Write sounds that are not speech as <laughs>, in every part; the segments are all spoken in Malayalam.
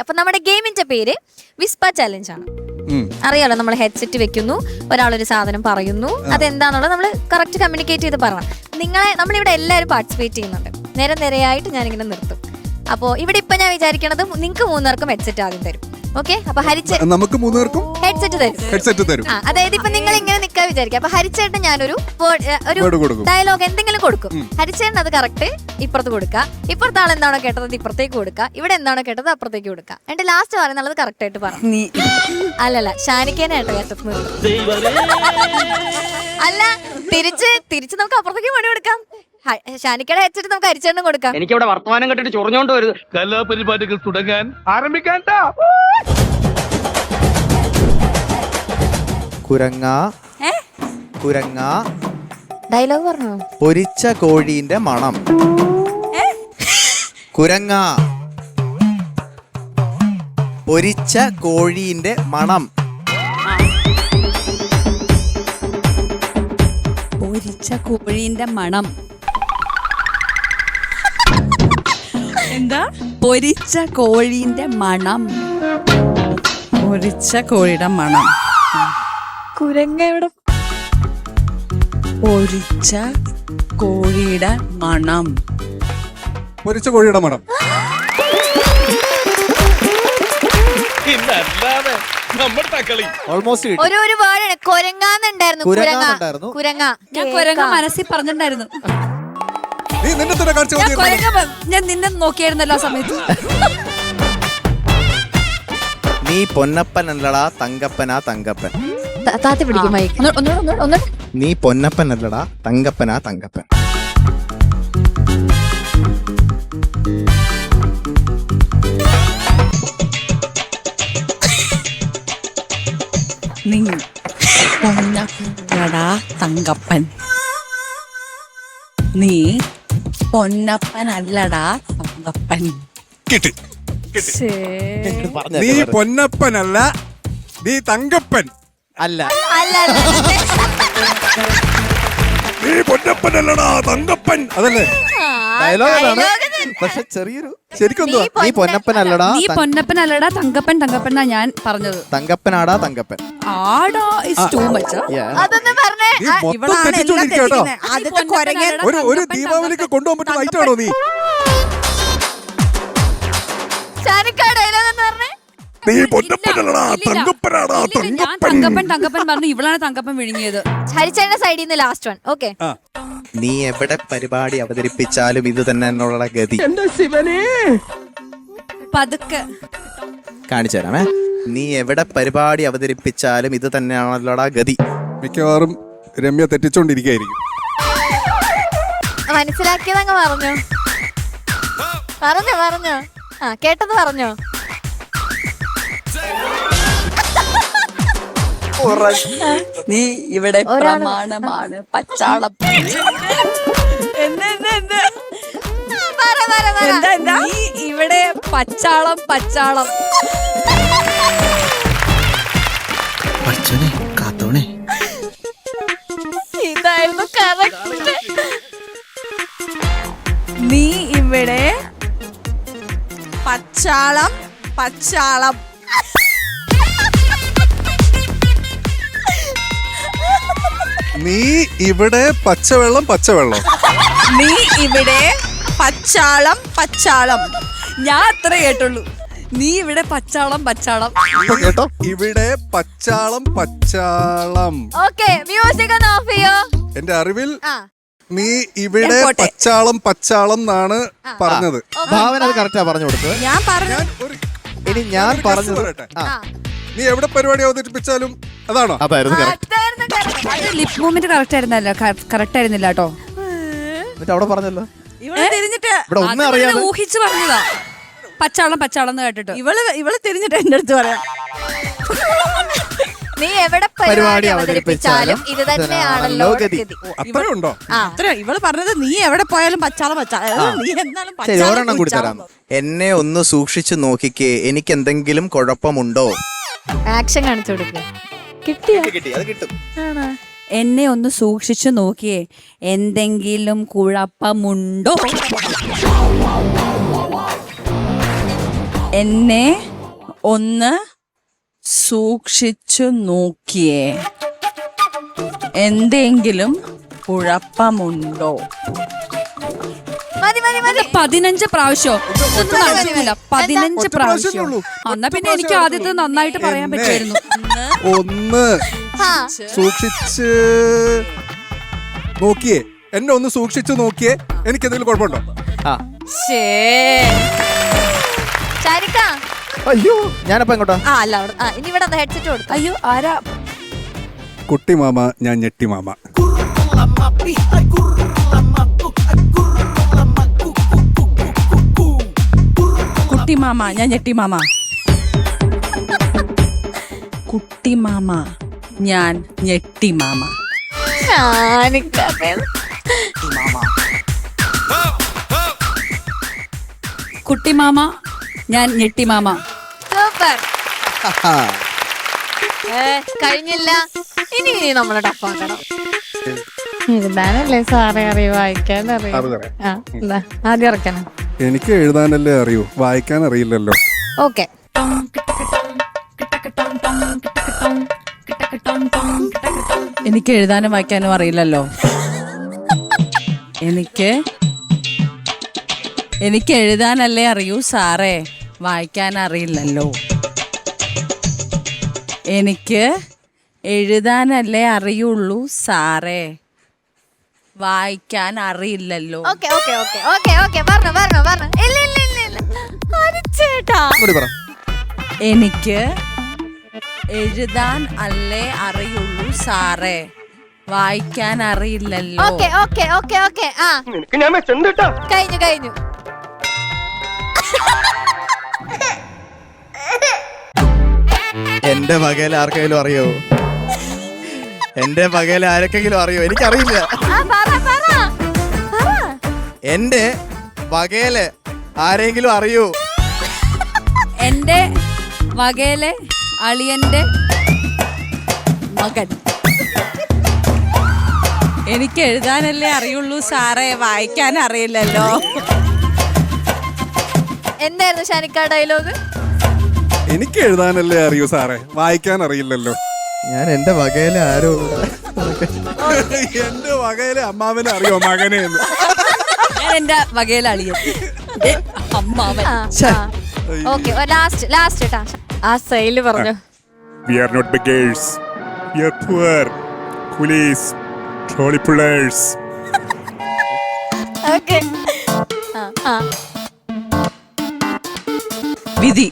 അപ്പൊ നമ്മുടെ ഗെയിമിന്റെ പേര് വിസ്പ ചലഞ്ച് ആണ്. അറിയാലോ നമ്മൾ ഹെഡ്സെറ്റ് വെക്കുന്നു ഒരാളൊരു സാധനം പറയുന്നു. അതെന്താന്നുള്ളത് നമ്മൾ കറക്റ്റ് കമ്മ്യൂണിക്കേറ്റ് ചെയ്ത് പറയണം. നിങ്ങളെ നമ്മളിവിടെ എല്ലാവരും പാർട്ടിസിപ്പേറ്റ് ചെയ്യുന്നുണ്ട്. നേരെ നിരയായിട്ട് ഞാനിങ്ങനെ നിർത്തും. അപ്പോൾ ഇവിടെ ഇപ്പൊ ഞാൻ വിചാരിക്കണത് നിങ്ങൾക്ക് മൂന്നുപേർക്കും ഹെഡ്സെറ്റ് ആദ്യം തരും. ഓക്കെ അപ്പൊ ഹരിച്ച നമുക്ക് മൂന്നുപേർക്കും ഹെഡ്സെറ്റ് തരും. ഹെഡ്സെറ്റ് തരും. അതായത് ഇപ്പൊ നിങ്ങൾ ഇങ്ങനെ നിൽക്കാൻ വിചാരിക്കും അപ്പൊ ഹരിച്ചേട്ടൻ ഞാനൊരു ഒരു ഡയലോഗ് എന്തെങ്കിലും കൊടുക്കും. ഹരിച്ചേട്ടൻ അത് കറക്റ്റ് ഇപ്പുറത്ത് കൊടുക്കുക. ഇപ്പുറത്തെ ആൾ എന്താണോ കേട്ടത് ഇപ്പുറത്തേക്ക് കൊടുക്കുക. ഇവിടെ എന്താണോ കേട്ടത് അപ്പുറത്തേക്ക് കൊടുക്കുക. എന്നിട്ട് ലാസ്റ്റ് പറയുന്നത് കറക്റ്റ് ആയിട്ട് പറ. നീ അല്ലല്ല ഷാനിക്കേനായിട്ടോ കേട്ടത് അല്ല തിരിച്ച് തിരിച്ച് നമുക്ക് അപ്പുറത്തേക്ക് പണി കൊടുക്കാം. ഷാനിക്കയുടെ ഹെഡ്സെറ്റ് നമുക്ക് അരിച്ചെണ്ണം കൊടുക്കാം. എനിക്ക് ഇവിടെ വർത്തമാനം കെട്ടിട്ട് ചൊറിഞ്ഞോണ്ട് വരുത് കലാപരിപാടികൾ തുടങ്ങാൻ ആരംഭിക്കാൻ കുരങ്ങ. കുരങ്ങ. ഡയലോഗ് പറഞ്ഞോ? പൊരിച്ച കോഴീന്റെ മണം. കുരങ്ങ. പൊരിച്ച കോഴീന്റെ മണം. പൊരിച്ച കോഴീന്റെ മണം. എന്താ? പൊരിച്ച കോഴിന്റെ മണം. പൊരിച്ച കോഴിയുടെ മണം. കുരങ്ങ എവിടെ? പൊരിച്ച കോഴിയുടെ മണം. പൊരിച്ച കോഴിയുടെ മണം. ഇന്നല്ലാതെ നമ്മുടെ കളി ഓൾമോസ്റ്റ് ഒരു ഒരു വേർഡ് കൊരങ്ങാന്നുണ്ടായിരുന്നു കുരങ്ങ. കുരങ്ങ. ഞാൻ കുരങ്ങ മനസ്സിൽ പറഞ്ഞിട്ടുണ്ടായിരുന്നു. നീ നിന്നെ തന്നെ കാണിച്ചു ഞാൻ ഞാൻ നിന്നെ നോക്കിയായിരുന്നല്ലോ ആ സമയത്ത്. നീ പൊന്നപ്പനല്ലടാ തങ്കപ്പനാ തങ്കപ്പൻ. ത- താത്തി പിടിക്കും മൈക്ക്. ഒന്നൂടെ, ഒന്നൂടെ, ഒന്നൂടെ, ഒന്നൂടെ. നീ പൊന്നപ്പനല്ലടാ തങ്കപ്പനാ തങ്കപ്പൻ. നീ പൊന്നപ്പനല്ലടാ തങ്കപ്പൻ. നീ പൊന്നപ്പനല്ലടാ തങ്കപ്പൻ കിട്ടി. നീ പൊന്നപ്പനല്ല നീ തങ്കപ്പൻ. അല്ല. അല്ല നീ പൊന്നപ്പനല്ലടാ തങ്കപ്പൻ. അതല്ലേ? ഡയലോഗ് അതാണ് dialogue തന്നെ. പക്ഷെ ചെറിയൊരു ശരിക്കും നീ പൊന്നപ്പനല്ലടാ നീ പൊന്നപ്പനല്ലടാ തങ്കപ്പൻ തങ്കപ്പൻ എന്നാ ഞാൻ പറഞ്ഞത്. തങ്കപ്പനാടാ തങ്കപ്പൻ. ആടാ ഇസ് ടു മച്ച്. അതൊന്ന് പറഞ്ഞേ. നീ മൊത്തം തെറ്റിച്ചോണ്ടിരിക്കുക കേട്ടോ. ആദ്യത്തെ കൊരങ്ങൻ ഒരു ഒരു ദീപാവലിക്ക് കൊണ്ടുപോകാൻ പറ്റുന്ന ആണോ നീ? ഷാനിക്ക എന്ന് പറഞ്ഞേ? നീ പൊന്നപ്പനല്ലടാ തങ്കപ്പനാടാ ഞാൻ തങ്കപ്പൻ. തങ്കപ്പൻ തങ്കപ്പൻ പറഞ്ഞു ഇവളാണ് തങ്കപ്പൻ വിഴുങ്ങിയത്. ഹരിച്ചേട്ടന്റെ സൈഡിൽ നിന്ന് ലാസ്റ്റ് വൺ ഓക്കെ നീ എവിടെ പരിപാടി അവതരിപ്പിച്ചാലും ഇത് തന്നെ എന്നുള്ള ഗതി. പതുക്കെ. കാണിച്ചു തരാമേ. നീ എവിടെ പരിപാടി അവതരിപ്പിച്ചാലും ഇത് തന്നെയാണല്ലോടാ ഗതി. മിക്കവാറും രമ്യ തെറ്റിച്ചോണ്ടിരിക്കായിരിക്കും മനസ്സിലാക്കിയത് അങ്ങ് പറഞ്ഞോ പറഞ്ഞോ പറഞ്ഞോ ആ കേട്ടത് പറഞ്ഞോ നീ ഇവിടെ പ്രമാണമാണ്. പച്ചാളം. നീ ഇവിടെ പച്ചാളം പച്ചാളം. കാത്തോണേ. ഇതായിരുന്നു കറക്റ്റ്. നീ ഇവിടെ പച്ചാളം പച്ചാളം. നീ ഇവിടെ പച്ചവെള്ളം പച്ചവെള്ളം. നീ ഇവിടെ പച്ചാളം പച്ചാളം. ഞാൻ അത്ര കേട്ടുള്ളൂ. നീ ഇവിടെ പച്ചാളം പച്ചാളം. കേട്ടോ. ഇവിടെ പച്ചാളം പച്ചാളം. ഓക്കെ മ്യൂസിക് ഒന്ന് ഓഫ് ചെയ്യോ? എന്റെ അറിവിൽ ആ. നീ ഇവിടെ പോട്ടെ. പച്ചാളം പച്ചാളം എന്നാണ് പറഞ്ഞത്. ഭാവന അത് കറക്റ്റാ പറഞ്ഞു കൊടുത്തത്. ഞാൻ പറഞ്ഞു. ഞാൻ ഒരു ഇനി ഞാൻ പറഞ്ഞു പറഞ്ഞത് പറയട്ടെ. ആ, ആ. നീ എവിടെ പരിപാടി അവതരിപ്പിച്ചാലും അതാണോ? അതായിരുന്നു correct. അത് ലിപ് മൂവ്മെന്റ് കറക്റ്റ് ആയിരുന്നല്ലോ കറക്റ്റ് ആയിരുന്നില്ല കേട്ടോ. എന്നിട്ട് അവിടെ പറഞ്ഞല്ലോ? ഇവിടെ തിരിഞ്ഞിട്ട് ഇവിടെ ഒന്നും അറിയാതെ ഊഹിച്ചു പറഞ്ഞതാ. പച്ചാളം പച്ചാളം എന്ന് കേട്ടിട്ട്. ഇവൾ ഇവൾ തിരിഞ്ഞിട്ട് എന്റെ അടുത്ത് പറയാം. നീ എവിടെ പരിപാടി അവതരിപ്പിച്ചാലും ഇത് തന്നെയാണല്ലോ ഗതി. ഗതി അത്രേ ഉണ്ടോ? ആ. അത്ര ഇവൾ പറഞ്ഞത് നീ എവിടെ പോയാലും പച്ചാള പച്ചാള. നീ എന്നാലും ശരി ഒരെണ്ണം കൂടി തരാം. എന്നെ ഒന്ന് സൂക്ഷിച്ചു നോക്കിക്കേ എനിക്ക് എന്തെങ്കിലും കുഴപ്പമുണ്ടോ? ആക്ഷൻ കാണിച്ചു കൊടുക്കുക കിട്ടിയോ? കിട്ടി അത് കിട്ടും. എന്നെ ഒന്ന് സൂക്ഷിച്ചു നോക്കിയേ. എന്തെങ്കിലും കുഴപ്പമുണ്ടോ? എന്നെ ഒന്ന് സൂക്ഷിച്ചു നോക്കിയേ. എന്തെങ്കിലും കുഴപ്പമുണ്ടോ? പതിനഞ്ച് പ്രാവശ്യോ? പതിനഞ്ച് പ്രാവശ്യം. എന്നാ പിന്നെ എനിക്ക് ആദ്യത്തെ നന്നായിട്ട് പറയാൻ. പറ്റുമായിരുന്നു. ഒന്ന് സൂക്ഷിച്ച് നോക്കിയേ. എന്നെ ഒന്ന് സൂക്ഷിച്ചു നോക്കിയേ. എനിക്ക് എന്തെങ്കിലും കുഴപ്പമുണ്ടോ? അയ്യോ ഞാനപ്പോ എങ്ങോട്ടാ? ആ അല്ല അവിടെ ഇനി ഇവിടെ ഹെഡ്സെറ്റ് കൊടുത്തു. അയ്യോ ആരാ? കുട്ടി മാമ ഞാൻ ഞെട്ടി മാമ കുട്ടി മാമ ഞാൻ ഞെട്ടി മാമ. കുട്ടി മാമ ഞാൻ ഞെട്ടി മാമ. ഷാനിക്ക കുട്ടി മാമ ഞാൻ ഞെട്ടി മാമ. സൂപ്പർ. കഴിഞ്ഞില്ല. ഇനി നമ്മളെ നമ്മൾ ടഫാക്കണം എഴുതാനല്ലേ സാറേ അറിയൂ വായിക്കാൻ അറിയൂ ആദ്യം ഇറക്കണം. എനിക്ക് എഴുതാനല്ലേ അറിയൂ. വായിക്കാൻ അറിയില്ലല്ലോ. ഓക്കെ. എനിക്ക് എഴുതാനും വായിക്കാനും അറിയില്ലല്ലോ. എനിക്ക് എനിക്ക് എഴുതാനല്ലേ അറിയൂ സാറേ. വായിക്കാൻ അറിയില്ലല്ലോ. എനിക്ക് എഴുതാനല്ലേ അറിയുള്ളൂ സാറേ. വായിക്കാൻ അറിയില്ലല്ലോ. Okay okay okay. Okay okay. പറഞ്ഞു പറഞ്ഞു പറഞ്ഞു. ഇല്ല ഇല്ല ഇല്ല ഇല്ല. ഹരിച്ചേട്ടാ ഇങ്ങോട്ട് പറ. എനിക്ക് എഴുതാൻ അല്ലേ അറിയുള്ളൂ സാറേ. വായിക്കാൻ അറിയില്ലല്ലോ. Okay okay okay okay. ആ. നിനക്ക് ഞാൻ കേട്ടോ? കഴിഞ്ഞു കഴിഞ്ഞു. എന്റെ വകയിൽ ആർക്കെങ്കിലും അറിയോ? എന്റെ പകയിലെ ആരൊക്കെങ്കിലും അറിയോ? എനിക്കറിയില്ല. ആ പറ പറ. പറ. എന്റെ പകയിലെ ആരെങ്കിലും അറിയോ? എന്റെ വകയിലെ അളിയന്റെ മകൻ. എനിക്ക് എഴുതാനല്ലേ അറിയുള്ളൂ സാറേ വായിക്കാൻ അറിയില്ലല്ലോ. എന്തായിരുന്നു ഷാനിക്ക ഡയലോഗ് എനിക്ക് എഴുതാനല്ലേ അറിയൂ സാറേ വായിക്കാൻ അറിയില്ലല്ലോ. ഞാൻ എന്റെ വകയിലെ ആരോ എന്റെ വകയിലെ അമ്മാവനെ അറിയോ മകനെ എന്ന്? ഞാൻ എന്റെ വകയിലെ അളിയൻ. ഏ, അമ്മാവൻ. ഓക്കെ ലാസ്റ്റ് ലാസ്റ്റ് കേട്ടാ ആ സൈൽ പറഞ്ഞു. We are not beggars we are poor coolies trolley pullers okay ആ ആ വിധി.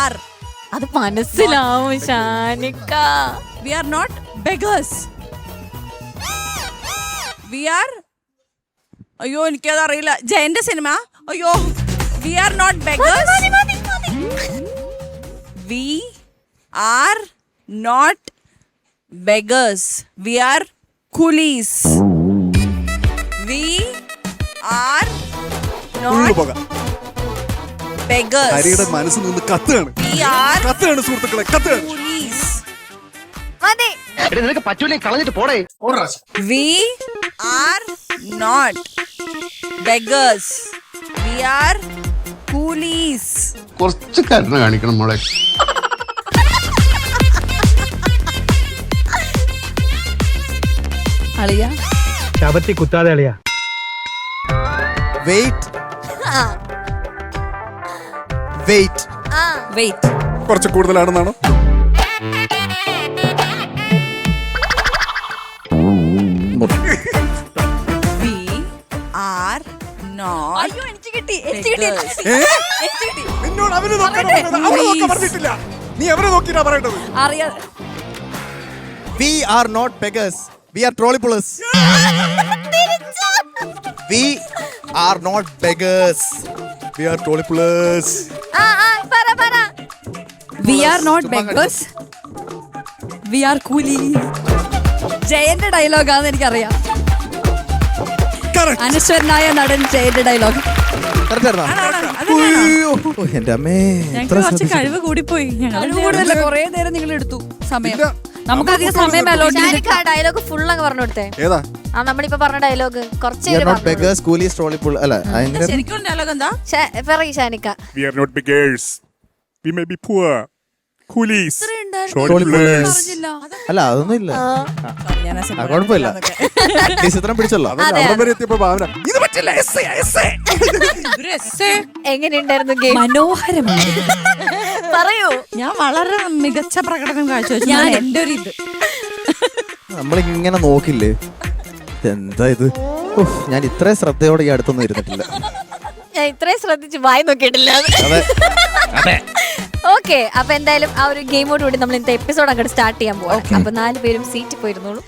ആർ അത് മനസ്സിലാവും ഷാനിക്ക. We are not beggars we are അയ്യോ എനിക്കത് അറിയില്ല ജയന്റെ സിനിമ? അയ്യോ we are not beggars we are not beggars we are coolies we are not പോകാം ഹരിയുടെ മനസ്സിൽ മനസ്സ് നിന്ന് കത്തുകയാണ് വി ആർ കത്തുകയാണ് സുഹൃത്തുക്കളെ കത്തുകയാണ് കുലീസ് മതി എടി നിനക്ക് പറ്റൂലേ കളഞ്ഞിട്ട് പോടേ. We are not beggars. We are coolies. കുറച്ച് കരുണ കാണിക്കണം മോളെ. അളിയ. ശബത്തി കുത്താതെ അളിയാ. വെയിറ്റ് വെയിറ്റ് വെയിറ്റ് കുറച്ച് കൂടുതലാണെന്നാണോ? We are not. അയ്യോ എനിക്ക് കിട്ടി എനിക്ക് കിട്ടി beggars. ഏ? എനിക്ക് കിട്ടി. നിന്നോട് അവന് നോക്കാൻ പറഞ്ഞത്. അവന് നോക്കാൻ പറഞ്ഞിട്ടില്ല. നീ അവനെ നോക്കിയിട്ടാ പറയേണ്ടത്. അറിയാ we are not beggars we are trolley we are not beggars we are trolley pullers ആ ആ പറ പറ. വി ആർ നോട്ട് ചുമ്മാ ബെഗേഴ്സ് വി ആർ കൂലി ജയന്റെ ഡയലോഗാന്ന് എനിക്കറിയാം. Correct. അനശ്വരനായ നടൻ ജയന്റെ ഡയലോഗ് എന്റെ അമ്മേ കുറച്ച്. കഴിവ് കൂടിപ്പോയി. പോയി കൂടുതലല്ല? കുറേ നേരം നിങ്ങൾ എടുത്തു സമയം നമുക്കധികം സമയം അലോട്ട് ഷാനിക്ക ആ ഡയലോഗ് ഫുൾ അങ്ങ് പറഞ്ഞു കൊടുത്തേ. ഏതാ? ആ നമ്മളിപ്പോ പറഞ്ഞ ഡയലോഗ് കുറച്ച് We are പേര് not പറഞ്ഞു beggars, coolies, trolley pull- അല്ല ശരിക്കും ഡയലോഗ് എന്താ? പറയും ഷാനിക്ക. We are not beggars. We may be poor. Coolies. Trolley Trolley pullers. അല്ല അതൊന്നും ഇല്ല. കുഴപ്പമില്ല ചിത്രം <laughs> പിടിച്ചല്ലോ. എങ്ങനെയുണ്ടായിരുന്നു ഗെയിം? മനോഹരമാണ്. പറയൂ. ഞാൻ വളരെ മികച്ച പ്രകടനം കാഴ്ചവെച്ചു. ഞാൻ ഞാൻ എന്റെ ഒരു ഇത്. നമ്മളിങ്ങനെ നോക്കില്ലേ? എന്താ ഇത് ഉഫ്, ഞാൻ ഇത്രയും ശ്രദ്ധയോടെ ഈ അടുത്തൊന്നും ഇരുന്നിട്ടില്ല. ഞാൻ ഇത്രയും ശ്രദ്ധിച്ച് വായി നോക്കിയിട്ടില്ല. അതെ. ഓക്കെ അപ്പൊ എന്തായാലും ആ ഒരു ഗെയിമോട് കൂടി നമ്മൾ ഇന്നത്തെ എപ്പിസോഡ് അങ്ങോട്ട് സ്റ്റാർട്ട് ചെയ്യാൻ പോവാം അപ്പൊ നാല് പേരും സീറ്റിൽ പോയിരുന്നോളൂ.